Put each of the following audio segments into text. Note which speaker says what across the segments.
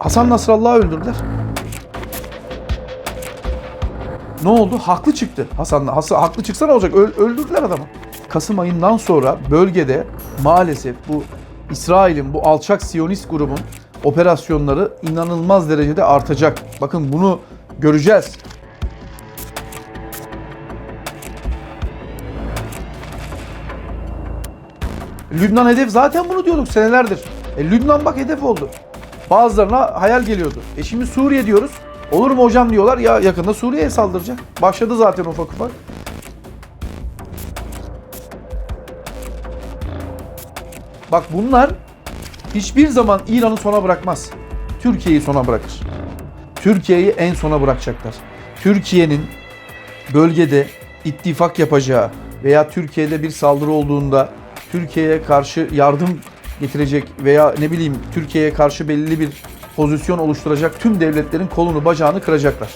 Speaker 1: Hasan Nasrallah'ı öldürdüler. Ne oldu? Haklı çıktı Hasan. Hasan haklı çıksa ne olacak? Öl- öldürdüler adamı. Kasım ayından sonra bölgede maalesef bu İsrail'in bu alçak Siyonist grubun operasyonları inanılmaz derecede artacak. Bakın bunu göreceğiz. Lübnan hedef zaten bunu diyorduk senelerdir. E, Lübnan bak hedef oldu. Bazılarına hayal geliyordu. E şimdi Suriye diyoruz. Olur mu hocam diyorlar ya yakında Suriye'ye saldıracak. Başladı zaten ufak ufak. Bak bunlar hiçbir zaman İran'ı sona bırakmaz. Türkiye'yi sona bırakır. Türkiye'yi en sona bırakacaklar. Türkiye'nin bölgede ittifak yapacağı veya Türkiye'de bir saldırı olduğunda Türkiye'ye karşı yardım getirecek veya ne bileyim Türkiye'ye karşı belli bir pozisyon oluşturacak tüm devletlerin kolunu bacağını kıracaklar.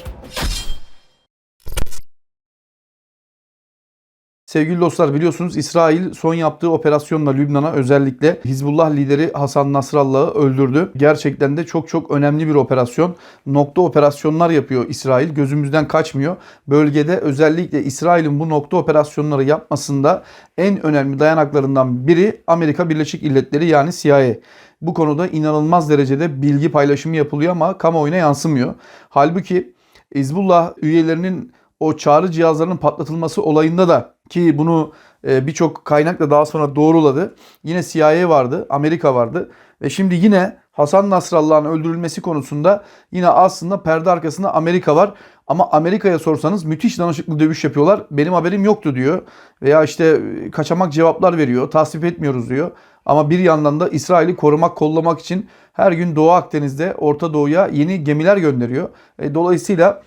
Speaker 1: Sevgili dostlar biliyorsunuz İsrail son yaptığı operasyonla Lübnan'a özellikle Hizbullah lideri Hasan Nasrallah'ı öldürdü. Gerçekten de çok çok önemli bir operasyon. Nokta operasyonlar yapıyor İsrail. Gözümüzden kaçmıyor. Bölgede özellikle İsrail'in bu nokta operasyonları yapmasında en önemli dayanaklarından biri Amerika Birleşik Milletleri yani CIA. Bu konuda inanılmaz derecede bilgi paylaşımı yapılıyor ama kamuoyuna yansımıyor. Halbuki Hizbullah üyelerinin o çağrı cihazlarının patlatılması olayında da ki bunu e, birçok kaynak da daha sonra doğruladı. Yine CIA vardı, Amerika vardı ve şimdi yine Hasan Nasrallah'ın öldürülmesi konusunda yine aslında perde arkasında Amerika var. Ama Amerika'ya sorsanız müthiş danışıklı dövüş yapıyorlar. Benim haberim yoktu diyor. Veya işte e, kaçamak cevaplar veriyor. Tasvip etmiyoruz diyor. Ama bir yandan da İsrail'i korumak, kollamak için her gün Doğu Akdeniz'de Orta Doğu'ya yeni gemiler gönderiyor. E, dolayısıyla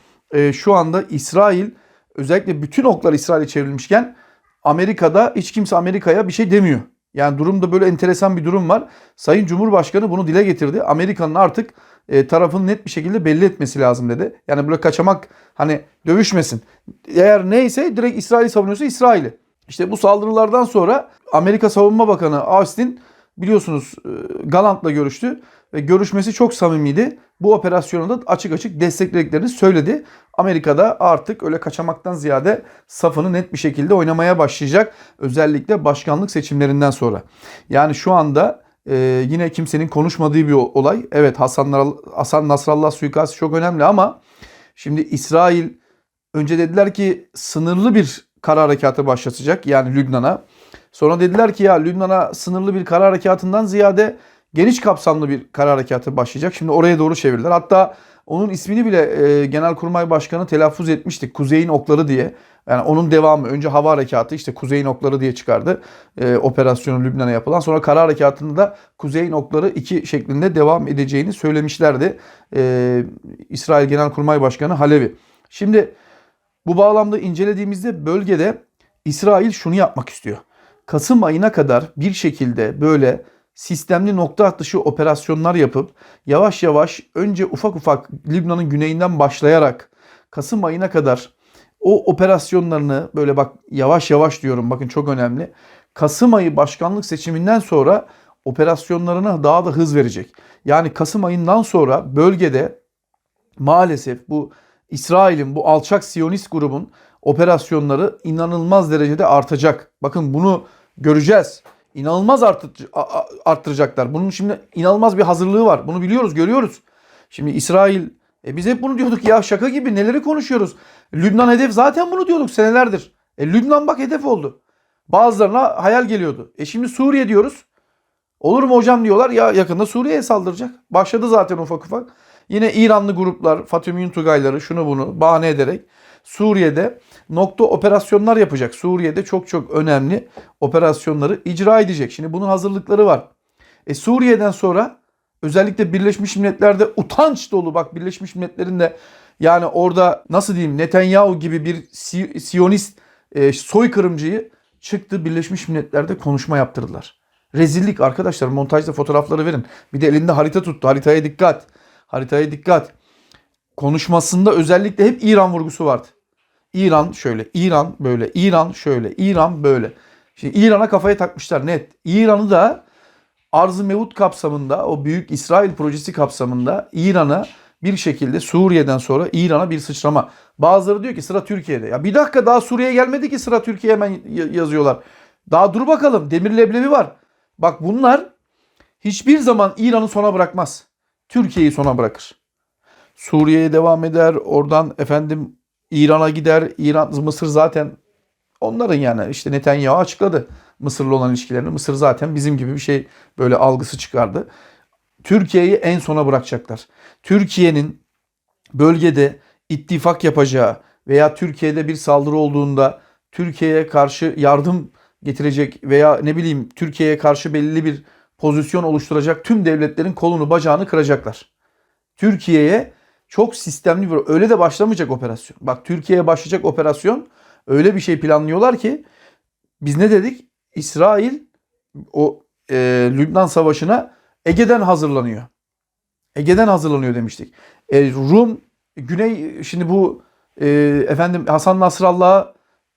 Speaker 1: şu anda İsrail özellikle bütün oklar İsrail'e çevrilmişken Amerika'da hiç kimse Amerika'ya bir şey demiyor. Yani durumda böyle enteresan bir durum var. Sayın Cumhurbaşkanı bunu dile getirdi. Amerika'nın artık e, tarafını net bir şekilde belli etmesi lazım dedi. Yani böyle kaçamak hani dövüşmesin. Eğer neyse direkt İsrail'i savunuyorsa İsrail'i. İşte bu saldırılardan sonra Amerika Savunma Bakanı Austin biliyorsunuz e, Galant'la görüştü ve görüşmesi çok samimiydi. Bu operasyonu da açık açık desteklediklerini söyledi. Amerika'da artık öyle kaçamaktan ziyade safını net bir şekilde oynamaya başlayacak. Özellikle başkanlık seçimlerinden sonra. Yani şu anda e, yine kimsenin konuşmadığı bir olay. Evet Hasan, Hasan Nasrallah suikastı çok önemli ama şimdi İsrail önce dediler ki sınırlı bir kara harekatı başlatacak yani Lübnan'a. Sonra dediler ki ya Lübnan'a sınırlı bir kara harekatından ziyade geniş kapsamlı bir kara harekatı başlayacak. Şimdi oraya doğru çevirdiler. Hatta onun ismini bile e, Genelkurmay Başkanı telaffuz etmişti. Kuzeyin Okları diye. Yani onun devamı. Önce hava harekatı işte Kuzeyin Okları diye çıkardı. E, operasyonu Lübnan'a yapılan. Sonra kara harekatında da Kuzeyin Okları iki şeklinde devam edeceğini söylemişlerdi. E, İsrail Genelkurmay Başkanı Halevi. Şimdi bu bağlamda incelediğimizde bölgede İsrail şunu yapmak istiyor. Kasım ayına kadar bir şekilde böyle sistemli nokta atışı operasyonlar yapıp yavaş yavaş önce ufak ufak Lübnan'ın güneyinden başlayarak Kasım ayına kadar o operasyonlarını böyle bak yavaş yavaş diyorum bakın çok önemli. Kasım ayı başkanlık seçiminden sonra operasyonlarına daha da hız verecek. Yani Kasım ayından sonra bölgede maalesef bu İsrail'in bu alçak Siyonist grubun operasyonları inanılmaz derecede artacak. Bakın bunu göreceğiz. İnanılmaz arttıracaklar. Bunun şimdi inanılmaz bir hazırlığı var. Bunu biliyoruz, görüyoruz. Şimdi İsrail, e biz hep bunu diyorduk ya şaka gibi neleri konuşuyoruz. Lübnan hedef zaten bunu diyorduk senelerdir. E Lübnan bak hedef oldu. Bazılarına hayal geliyordu. E şimdi Suriye diyoruz. Olur mu hocam diyorlar ya yakında Suriye'ye saldıracak. Başladı zaten ufak ufak. Yine İranlı gruplar, Fatih Tugayları şunu bunu bahane ederek Suriye'de nokta operasyonlar yapacak. Suriye'de çok çok önemli operasyonları icra edecek. Şimdi bunun hazırlıkları var. E Suriye'den sonra özellikle Birleşmiş Milletler'de utanç dolu bak Birleşmiş Milletler'in de yani orada nasıl diyeyim Netanyahu gibi bir Siyonist e, soykırımcıyı çıktı Birleşmiş Milletler'de konuşma yaptırdılar. Rezillik arkadaşlar montajda fotoğrafları verin. Bir de elinde harita tuttu. Haritaya dikkat. Haritaya dikkat. Konuşmasında özellikle hep İran vurgusu vardı. İran şöyle, İran böyle, İran şöyle, İran böyle. Şimdi İran'a kafaya takmışlar net. İran'ı da Arz-ı Mevut kapsamında o büyük İsrail projesi kapsamında İran'a bir şekilde Suriye'den sonra İran'a bir sıçrama. Bazıları diyor ki sıra Türkiye'de. Ya bir dakika daha Suriye gelmedi ki sıra Türkiye hemen yazıyorlar. Daha dur bakalım demir leblebi var. Bak bunlar hiçbir zaman İran'ı sona bırakmaz. Türkiye'yi sona bırakır. Suriye'ye devam eder. Oradan efendim İran'a gider. İran, Mısır zaten onların yani işte Netanyahu açıkladı Mısır'la olan ilişkilerini. Mısır zaten bizim gibi bir şey böyle algısı çıkardı. Türkiye'yi en sona bırakacaklar. Türkiye'nin bölgede ittifak yapacağı veya Türkiye'de bir saldırı olduğunda Türkiye'ye karşı yardım getirecek veya ne bileyim Türkiye'ye karşı belli bir pozisyon oluşturacak tüm devletlerin kolunu bacağını kıracaklar. Türkiye'ye çok sistemli bir öyle de başlamayacak operasyon. Bak Türkiye'ye başlayacak operasyon öyle bir şey planlıyorlar ki biz ne dedik? İsrail o e, Lübnan Savaşı'na Ege'den hazırlanıyor. Ege'den hazırlanıyor demiştik. E, Rum Güney şimdi bu e, efendim Hasan Nasrallah'a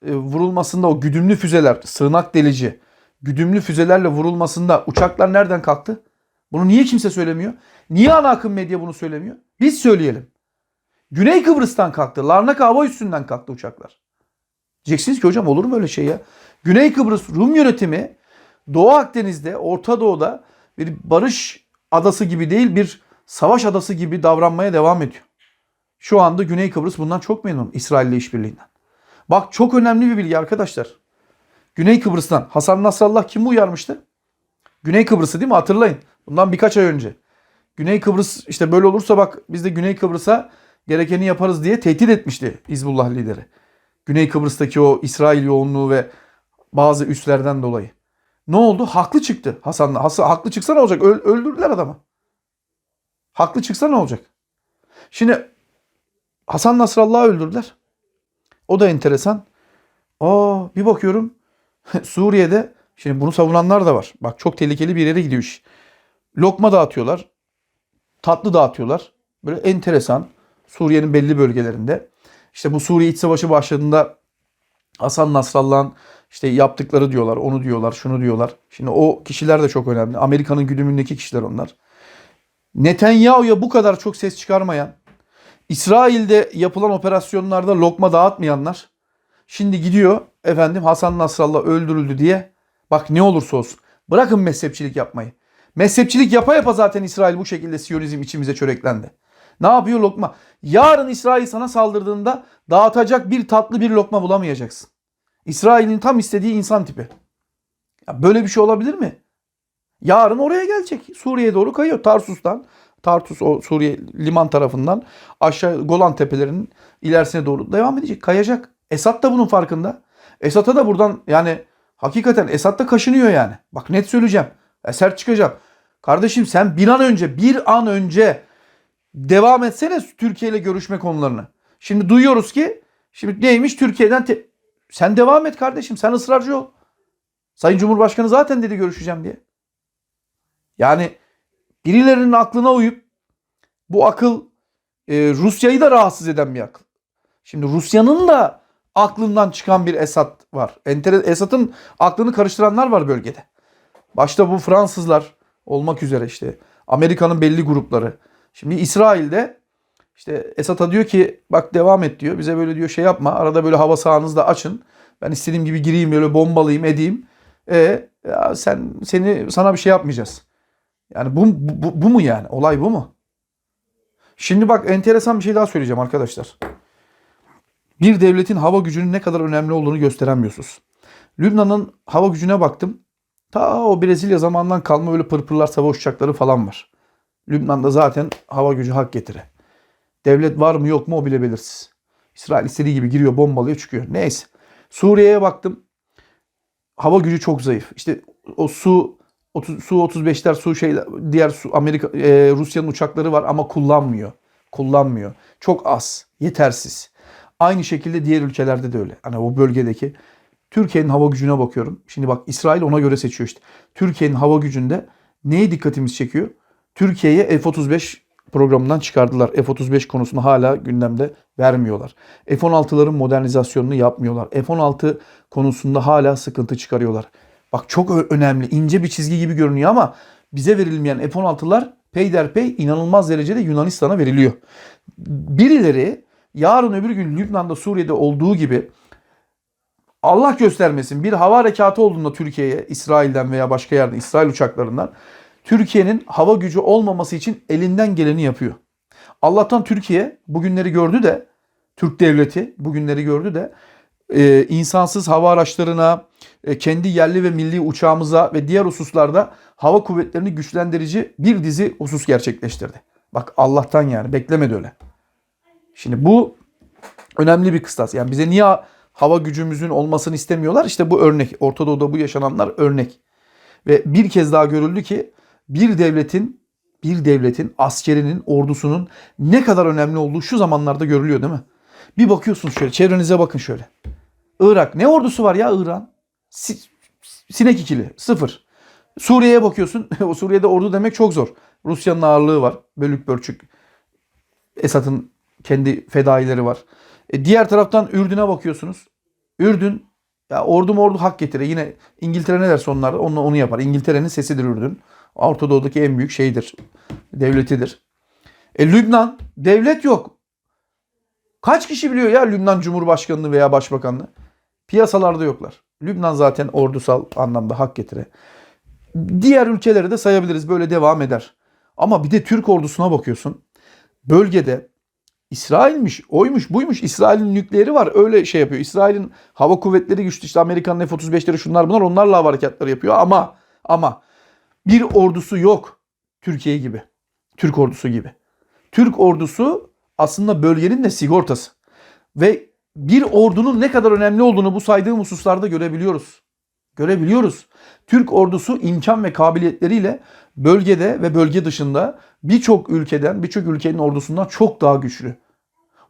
Speaker 1: e, vurulmasında o güdümlü füzeler, sığınak delici, güdümlü füzelerle vurulmasında uçaklar nereden kalktı? Bunu niye kimse söylemiyor? Niye ana akım medya bunu söylemiyor? Biz söyleyelim. Güney Kıbrıs'tan kalktı. Larnaka hava üssünden kalktı uçaklar. Diyeceksiniz ki hocam olur mu öyle şey ya? Güney Kıbrıs Rum yönetimi Doğu Akdeniz'de, Orta Doğu'da bir barış adası gibi değil bir savaş adası gibi davranmaya devam ediyor. Şu anda Güney Kıbrıs bundan çok memnun İsrail'le işbirliğinden. Bak çok önemli bir bilgi arkadaşlar. Güney Kıbrıs'tan Hasan Nasrallah kimi uyarmıştı? Güney Kıbrıs'ı değil mi? Hatırlayın. Bundan birkaç ay önce. Güney Kıbrıs işte böyle olursa bak biz de Güney Kıbrıs'a gerekeni yaparız diye tehdit etmişti Hizbullah lideri. Güney Kıbrıs'taki o İsrail yoğunluğu ve bazı üslerden dolayı. Ne oldu? Haklı çıktı Hasan. Hasan haklı çıksa ne olacak? Öl- öldürdüler adamı. Haklı çıksa ne olacak? Şimdi Hasan Nasrallah'ı öldürdüler. O da enteresan. Aa bir bakıyorum Suriye'de şimdi bunu savunanlar da var. Bak çok tehlikeli bir yere gidiyor iş. Lokma dağıtıyorlar. Tatlı dağıtıyorlar. Böyle enteresan. Suriye'nin belli bölgelerinde. İşte bu Suriye iç savaşı başladığında Hasan Nasrallah'ın işte yaptıkları diyorlar, onu diyorlar, şunu diyorlar. Şimdi o kişiler de çok önemli. Amerika'nın güdümündeki kişiler onlar. Netanyahu'ya bu kadar çok ses çıkarmayan, İsrail'de yapılan operasyonlarda lokma dağıtmayanlar şimdi gidiyor efendim Hasan Nasrallah öldürüldü diye bak ne olursa olsun bırakın mezhepçilik yapmayı. Mezhepçilik yapa yapa zaten İsrail bu şekilde Siyonizm içimize çöreklendi. Ne yapıyor lokma? Yarın İsrail sana saldırdığında dağıtacak bir tatlı bir lokma bulamayacaksın. İsrail'in tam istediği insan tipi. Ya böyle bir şey olabilir mi? Yarın oraya gelecek. Suriye'ye doğru kayıyor. Tarsus'tan. Tartus o Suriye liman tarafından aşağı Golan tepelerinin ilerisine doğru devam edecek. Kayacak. Esad da bunun farkında. Esad'a da buradan yani hakikaten Esad da kaşınıyor yani. Bak net söyleyeceğim. E, sert çıkacağım. Kardeşim sen bir an önce bir an önce devam etsene Türkiye ile görüşme konularını. Şimdi duyuyoruz ki şimdi neymiş Türkiye'den te- sen devam et kardeşim sen ısrarcı ol. Sayın Cumhurbaşkanı zaten dedi görüşeceğim diye. Yani birilerinin aklına uyup bu akıl e, Rusya'yı da rahatsız eden bir akıl. Şimdi Rusya'nın da aklından çıkan bir Esad var. Esad'ın aklını karıştıranlar var bölgede. Başta bu Fransızlar olmak üzere işte Amerika'nın belli grupları. Şimdi İsrail'de işte Esad'a diyor ki bak devam et diyor. Bize böyle diyor şey yapma. Arada böyle hava sahanızı da açın. Ben istediğim gibi gireyim böyle bombalayayım edeyim. E ya sen seni sana bir şey yapmayacağız. Yani bu, bu, bu mu yani? Olay bu mu? Şimdi bak enteresan bir şey daha söyleyeceğim arkadaşlar. Bir devletin hava gücünün ne kadar önemli olduğunu gösteren bir husus. Lübnan'ın hava gücüne baktım. Ta o Brezilya zamanından kalma böyle pırpırlar savaş uçakları falan var. Lübnan'da zaten hava gücü hak getire. Devlet var mı yok mu o bile belirsiz. İsrail istediği gibi giriyor bombalıyor çıkıyor. Neyse. Suriye'ye baktım. Hava gücü çok zayıf. İşte o su 30, su 35'ler su şey diğer su Amerika e, Rusya'nın uçakları var ama kullanmıyor. Kullanmıyor. Çok az, yetersiz. Aynı şekilde diğer ülkelerde de öyle. Hani o bölgedeki Türkiye'nin hava gücüne bakıyorum. Şimdi bak İsrail ona göre seçiyor işte. Türkiye'nin hava gücünde neye dikkatimiz çekiyor? Türkiye'ye F-35 programından çıkardılar. F-35 konusunu hala gündemde vermiyorlar. F-16'ların modernizasyonunu yapmıyorlar. F-16 konusunda hala sıkıntı çıkarıyorlar. Bak çok önemli, ince bir çizgi gibi görünüyor ama bize verilmeyen F-16'lar peyderpey inanılmaz derecede Yunanistan'a veriliyor. Birileri yarın öbür gün Lübnan'da Suriye'de olduğu gibi Allah göstermesin bir hava harekatı olduğunda Türkiye'ye İsrail'den veya başka yerden İsrail uçaklarından Türkiye'nin hava gücü olmaması için elinden geleni yapıyor. Allah'tan Türkiye bugünleri gördü de Türk devleti bugünleri gördü de e, insansız hava araçlarına, e, kendi yerli ve milli uçağımıza ve diğer hususlarda hava kuvvetlerini güçlendirici bir dizi husus gerçekleştirdi. Bak Allah'tan yani beklemedi öyle. Şimdi bu önemli bir kıstas. Yani bize niye hava gücümüzün olmasını istemiyorlar? İşte bu örnek. Orta Doğu'da bu yaşananlar örnek. Ve bir kez daha görüldü ki bir devletin bir devletin askerinin, ordusunun ne kadar önemli olduğu şu zamanlarda görülüyor değil mi? Bir bakıyorsunuz şöyle, çevrenize bakın şöyle. Irak ne ordusu var ya İran? Si- sinek ikili, sıfır. Suriye'ye bakıyorsun. o Suriye'de ordu demek çok zor. Rusya'nın ağırlığı var. Bölük pörçük. Esad'ın kendi fedaileri var. E, diğer taraftan Ürdün'e bakıyorsunuz. Ürdün ya ordu mu ordu hak getire. Yine İngiltere ne derse onlar onu, onu yapar. İngiltere'nin sesidir Ürdün. Orta Doğu'daki en büyük şeydir. Devletidir. E Lübnan devlet yok. Kaç kişi biliyor ya Lübnan Cumhurbaşkanlığı veya Başbakanlığı? Piyasalarda yoklar. Lübnan zaten ordusal anlamda hak getire. Diğer ülkeleri de sayabiliriz. Böyle devam eder. Ama bir de Türk ordusuna bakıyorsun. Bölgede İsrail'miş, oymuş, buymuş. İsrail'in nükleeri var. Öyle şey yapıyor. İsrail'in hava kuvvetleri güçlü. İşte Amerika'nın F-35'leri şunlar bunlar. Onlarla hava harekatları yapıyor. Ama ama bir ordusu yok. Türkiye gibi. Türk ordusu gibi. Türk ordusu aslında bölgenin de sigortası. Ve bir ordunun ne kadar önemli olduğunu bu saydığım hususlarda görebiliyoruz. Görebiliyoruz. Türk ordusu imkan ve kabiliyetleriyle bölgede ve bölge dışında birçok ülkeden, birçok ülkenin ordusundan çok daha güçlü.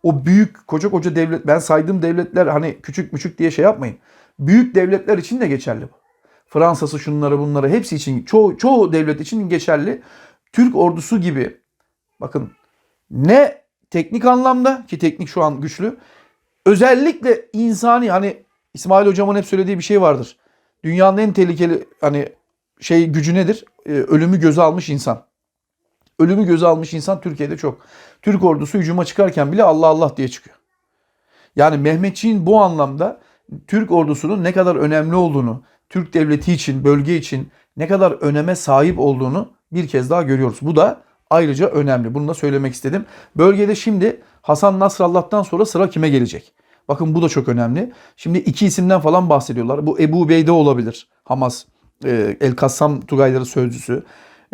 Speaker 1: O büyük koca koca devlet, ben saydığım devletler hani küçük müçük diye şey yapmayın. Büyük devletler için de geçerli bu. Fransa'sı şunları bunları hepsi için çoğu, çoğu devlet için geçerli. Türk ordusu gibi bakın ne teknik anlamda ki teknik şu an güçlü özellikle insani hani İsmail hocamın hep söylediği bir şey vardır. Dünyanın en tehlikeli hani şey gücü nedir? Ee, ölümü göze almış insan. Ölümü göze almış insan Türkiye'de çok. Türk ordusu hücuma çıkarken bile Allah Allah diye çıkıyor. Yani Mehmetçiğin bu anlamda Türk ordusunun ne kadar önemli olduğunu, Türk devleti için, bölge için ne kadar öneme sahip olduğunu bir kez daha görüyoruz. Bu da ayrıca önemli. Bunu da söylemek istedim. Bölgede şimdi Hasan Nasrallah'tan sonra sıra kime gelecek? Bakın bu da çok önemli. Şimdi iki isimden falan bahsediyorlar. Bu Ebu Beyde olabilir. Hamas, e, El Kassam Tugayları sözcüsü.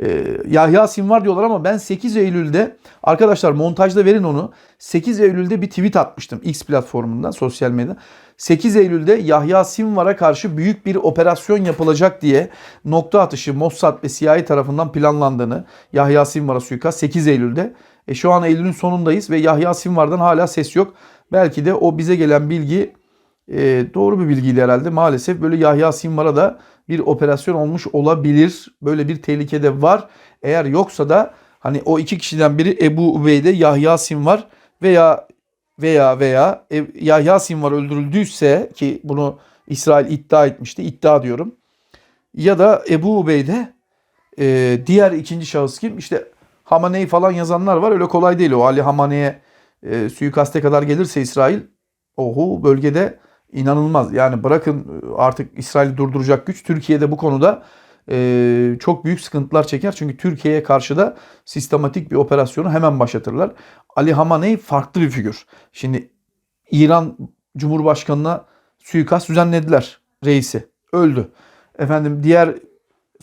Speaker 1: E, Yahya Sinvar diyorlar ama ben 8 Eylül'de arkadaşlar montajda verin onu. 8 Eylül'de bir tweet atmıştım X platformundan sosyal medyada. 8 Eylül'de Yahya Sinvar'a karşı büyük bir operasyon yapılacak diye nokta atışı Mossad ve CIA tarafından planlandığını Yahya Sinvar'a suikast 8 Eylül'de. E şu an Eylül'ün sonundayız ve Yahya Sinvar'dan hala ses yok. Belki de o bize gelen bilgi e, doğru bir bilgiydi herhalde. Maalesef böyle Yahya Sinvar'a da bir operasyon olmuş olabilir. Böyle bir tehlike de var. Eğer yoksa da hani o iki kişiden biri Ebu Ubeyde Yahya Sinvar veya veya veya E- Yahya Sinvar öldürüldüyse ki bunu İsrail iddia etmişti. iddia diyorum. Ya da Ebu Ubeyde e, diğer ikinci şahıs kim? İşte Hamaney falan yazanlar var. Öyle kolay değil o. Ali Hamaney'e e, suikaste kadar gelirse İsrail ohu bölgede inanılmaz. Yani bırakın e, artık İsrail'i durduracak güç. Türkiye'de bu konuda e, çok büyük sıkıntılar çeker. Çünkü Türkiye'ye karşı da sistematik bir operasyonu hemen başlatırlar. Ali Hamaney farklı bir figür. Şimdi İran Cumhurbaşkanı'na suikast düzenlediler reisi. Öldü. Efendim diğer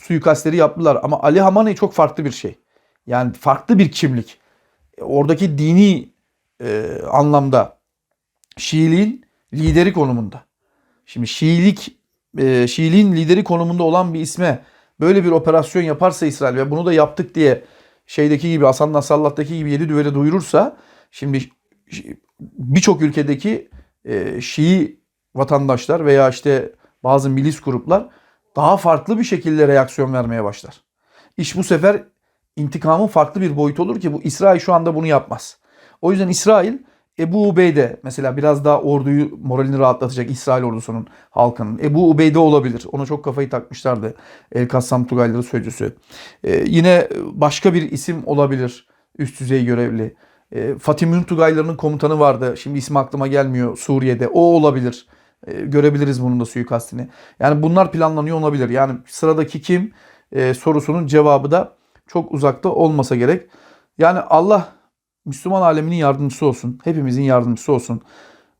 Speaker 1: suikastleri yaptılar ama Ali Hamaney çok farklı bir şey. Yani farklı bir kimlik. E, Oradaki dini e, anlamda Şiiliğin lideri konumunda. Şimdi Şiilik e, Şiiliğin lideri konumunda olan bir isme böyle bir operasyon yaparsa İsrail ve bunu da yaptık diye şeydeki gibi Hasan Nasrallah'taki gibi yedi düvele duyurursa şimdi birçok ülkedeki e, Şii vatandaşlar veya işte bazı milis gruplar daha farklı bir şekilde reaksiyon vermeye başlar. İş bu sefer intikamın farklı bir boyutu olur ki bu İsrail şu anda bunu yapmaz. O yüzden İsrail Ebu Ubeyde mesela biraz daha orduyu moralini rahatlatacak İsrail ordusunun halkının. Ebu Ubeyde olabilir. Ona çok kafayı takmışlardı El Kassam Tugayları sözcüsü. Ee, yine başka bir isim olabilir üst düzey görevli. Ee, Fatih Tugaylarının komutanı vardı. Şimdi ismi aklıma gelmiyor Suriye'de. O olabilir. Ee, görebiliriz bunun da suikastini. Yani bunlar planlanıyor olabilir. Yani sıradaki kim e, sorusunun cevabı da çok uzakta olmasa gerek. Yani Allah Müslüman aleminin yardımcısı olsun. Hepimizin yardımcısı olsun.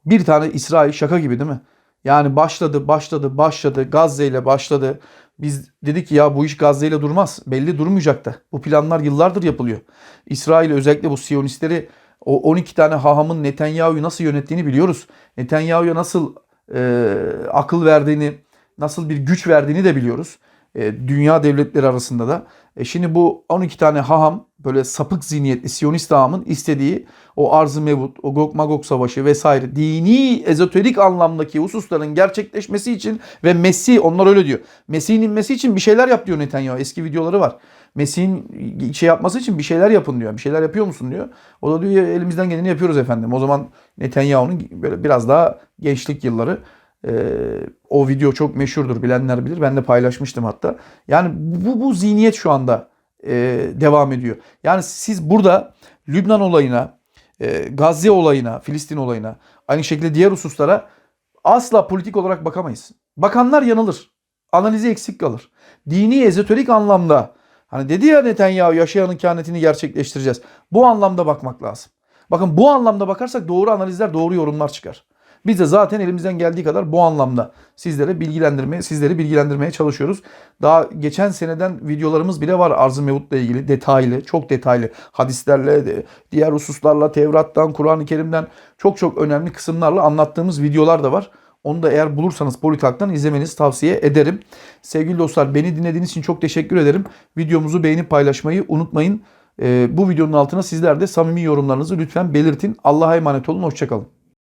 Speaker 1: Bir tane İsrail şaka gibi değil mi? Yani başladı, başladı, başladı. Gazze ile başladı. Biz dedik ki ya bu iş Gazze ile durmaz. Belli durmayacak da. Bu planlar yıllardır yapılıyor. İsrail özellikle bu Siyonistleri o 12 tane hahamın Netanyahu'yu nasıl yönettiğini biliyoruz. Netanyahu'ya nasıl e, akıl verdiğini, nasıl bir güç verdiğini de biliyoruz. E, dünya devletleri arasında da. E şimdi bu 12 tane haham böyle sapık zihniyetli Siyonist hahamın istediği o arz-ı mevut, o Gog Magog savaşı vesaire dini ezoterik anlamdaki hususların gerçekleşmesi için ve Mesih onlar öyle diyor. Mesih'in inmesi için bir şeyler yap diyor Netanyahu. Eski videoları var. Mesih'in şey yapması için bir şeyler yapın diyor. Bir şeyler yapıyor musun diyor. O da diyor elimizden geleni yapıyoruz efendim. O zaman Netanyahu'nun böyle biraz daha gençlik yılları o video çok meşhurdur bilenler bilir. Ben de paylaşmıştım hatta. Yani bu, bu zihniyet şu anda e, devam ediyor. Yani siz burada Lübnan olayına, e, Gazze olayına, Filistin olayına, aynı şekilde diğer hususlara asla politik olarak bakamayız. Bakanlar yanılır. Analizi eksik kalır. Dini ezoterik anlamda hani dedi ya Netanyahu yaşayanın kehanetini gerçekleştireceğiz. Bu anlamda bakmak lazım. Bakın bu anlamda bakarsak doğru analizler, doğru yorumlar çıkar. Biz de zaten elimizden geldiği kadar bu anlamda sizlere bilgilendirmeye, sizleri bilgilendirmeye çalışıyoruz. Daha geçen seneden videolarımız bile var Arz-ı Mevut'la ilgili detaylı, çok detaylı hadislerle, diğer hususlarla, Tevrat'tan, Kur'an-ı Kerim'den çok çok önemli kısımlarla anlattığımız videolar da var. Onu da eğer bulursanız Politak'tan izlemenizi tavsiye ederim. Sevgili dostlar beni dinlediğiniz için çok teşekkür ederim. Videomuzu beğenip paylaşmayı unutmayın. Ee, bu videonun altına sizler de samimi yorumlarınızı lütfen belirtin. Allah'a emanet olun. Hoşçakalın.